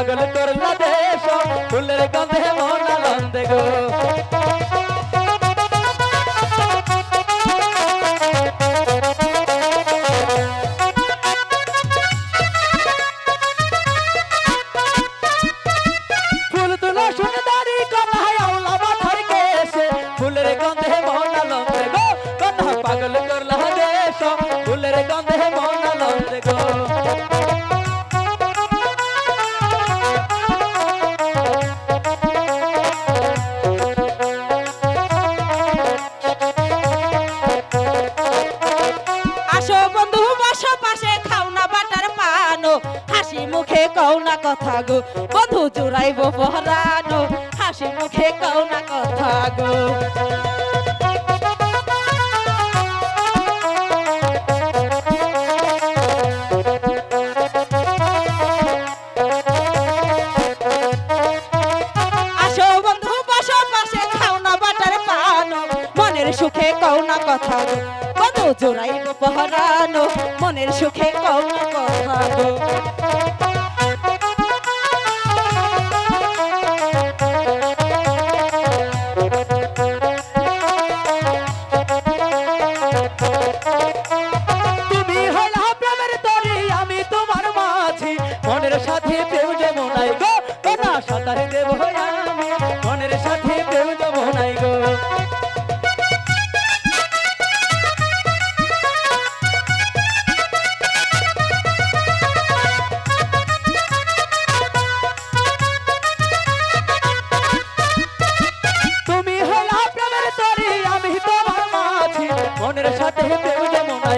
পাগল করলা মুখে কও না কথা গো। বন্ধু জুড়াইব পহরানো হাসি মুখে কও না কথা গো। সুখে কও না কথা গো। বন্ধু জোড়াইব পহরানো মনের সুখে কও না কথা গো।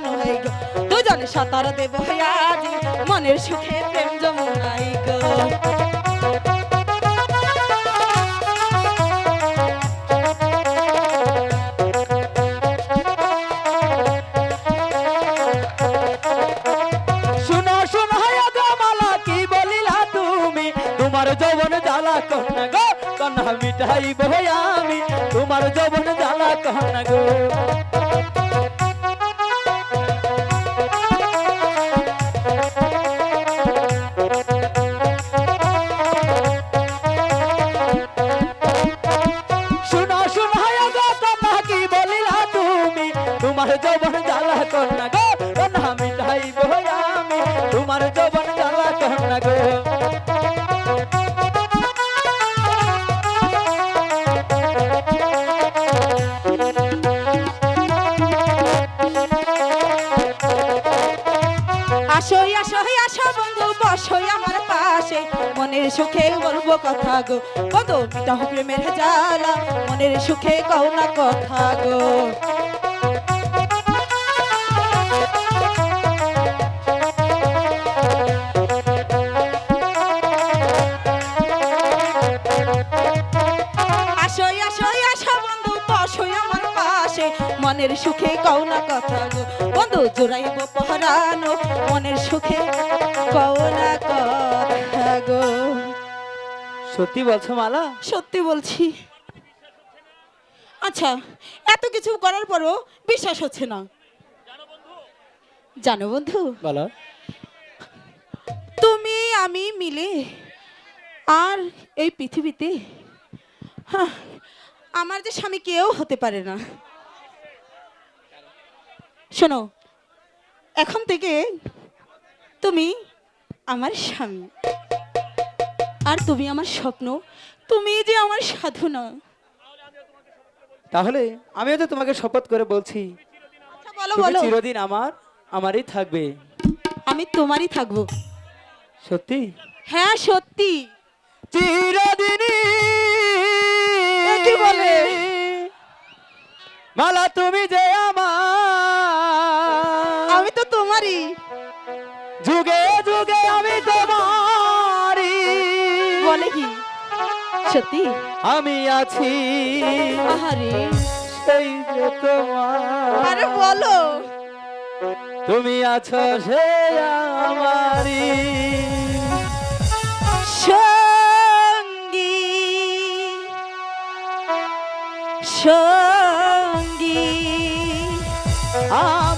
জন্মাই গো। দুজনে সাঁতার দেব আজ। মনের সুখে প্রেম জন্মাই গো। যৌবন জ্বালা কন্যা গো। কন্যা মিঠাই আমি। তোমার যৌবন জ্বালা কন্যা গো। যৌবন জ্বালা কন্যা গো? কন্যা মিঠাই আমি, তোমার যৌবন জ্বালা কন্যা গো? আসই আসই আসো বন্ধু বসই আমার পাশে। মনের সুখে বলব কথা গো। বন্ধু মিটা প্রেমের জ্বালা। মনের সুখে কও না কথা গো। মনের সুখে কও না কথা গো। বন্ধু জোড়াইব পহরানো মনের সুখে কও না কথা গো। সত্যি বলছো মালা? সত্যি বলছি। আচ্ছা এত কিছু করার পরও বিশ্বাস হচ্ছে না। জানো বন্ধু? বলো তুমি আমি মিলে আর এই পৃথিবীতে আমার যে স্বামী কেউ হতে পারে না। শোনো এখন থেকে তুমি আমার স্বামী। আর তুমি আমার স্বপ্ন তুমি যে আমার সাধনা তাহলে আমিও তো তোমাকে শপথ করে বলছি আচ্ছা বলো তুমি বলো। চিরদিন আমার আমারই থাকবে। আমি তোমারই থাকব। সত্যি? হ্যাঁ সত্যি। চিরদিনই এ কি বলে? মালা তুমি যে আমার আমি তো তোমারই। যুগে যুগে আমি তোমারই। বলে কি? সত্যি? আমি আছি। আহারে। সেই যে তোমার। আরে বলো। তুমি আছো সে আমারই। সঙ্গী। সঙ্গী। আ